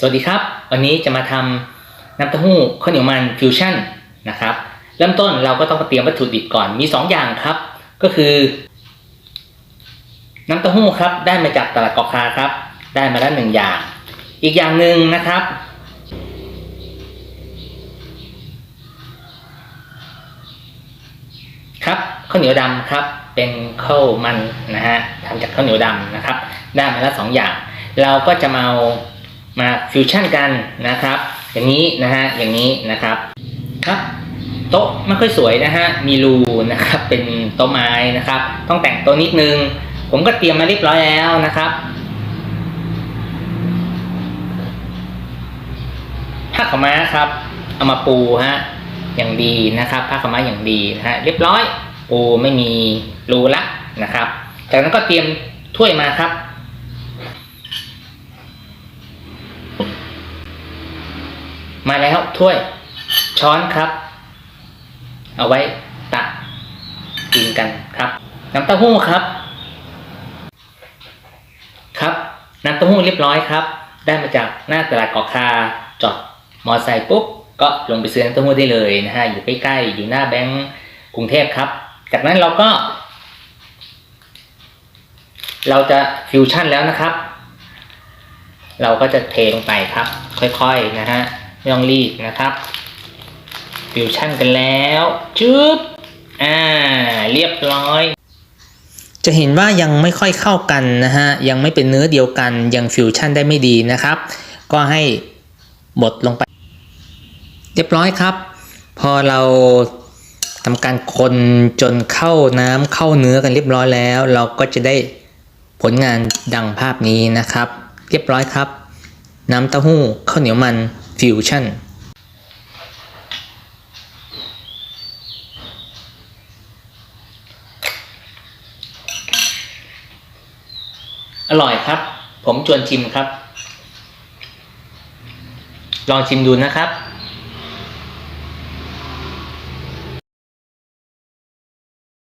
สวัสดีครับ วันนี้จะมาทำน้ำเต้าหู้ข้าวเหนียวมันฟิวชั่นนะครับ เริ่มต้นเราก็ต้องเตรียมวัตถุดิบก่อนมี 2 อย่างครับ ก็คือ น้ำเต้าหู้ครับได้มาจากตลาดกอคาครับ ได้มาแล้วหนึ่งอย่าง อีกอย่างหนึ่งนะครับ ครับข้าวเหนียวดำครับเป็นข้าวมันนะฮะทำจากข้าวเหนียวดำนะครับ ได้มาแล้วสองอย่าง เราก็จะมาเอา มาฟิวชั่นกันนะครับ อย่างนี้นะฮะอย่างนี้นะครับครับโต๊ะไม่ค่อยสวยนะฮะมีรูนะครับเป็นโต๊ะไม้นะครับ ต้องแต่งโต๊ะนิดนึง ผมก็เตรียมมาเรียบร้อยแล้วนะครับผ้าขม้าครับเอามาปูฮะอย่างดีนะครับผ้าขม้าอย่างดีนะฮะเรียบร้อย ปูไม่มีรูละนะครับ จากนั้นก็เตรียมถ้วยมาครับ มาแล้วถ้วย ช้อนครับ เอาไว้ตักกินกันครับ น้ำเต้าหู้ครับ ครับ น้ำเต้าหู้เรียบร้อยครับ ได้มาจากหน้าตลาดกอคาจอดมอไซค์ปุ๊บก็ลงไปซื้อน้ำเต้าหู้ได้เลยนะฮะอยู่ใกล้ๆอยู่หน้าแบงก์กรุงเทพครับ จากนั้นเราก็ เราจะฟิวชั่นแล้วนะครับ เราก็จะเทลงไปครับ ค่อยๆนะฮะ ไม่ต้องรีบนะครับฟิวชั่นกันแล้วจึ๊บอ่าเรียบร้อย จะเห็นว่ายังไม่ค่อยเข้ากันนะฮะยังไม่เป็นเนื้อเดียวกันยังฟิวชั่นได้ไม่ดีนะครับ ก็ให้บดลงไป เรียบร้อยครับ พอเราทำการคนจนเข้าน้ำเข้าเนื้อกันเรียบร้อยแล้ว เราก็จะได้ผลงานดังภาพนี้นะครับ เรียบร้อยครับ น้ำเต้าหู้ข้าวเหนียวมัน ฟิวชั่นอร่อยครับ ผมชวนชิมครับ ลองชิมดูนะครับ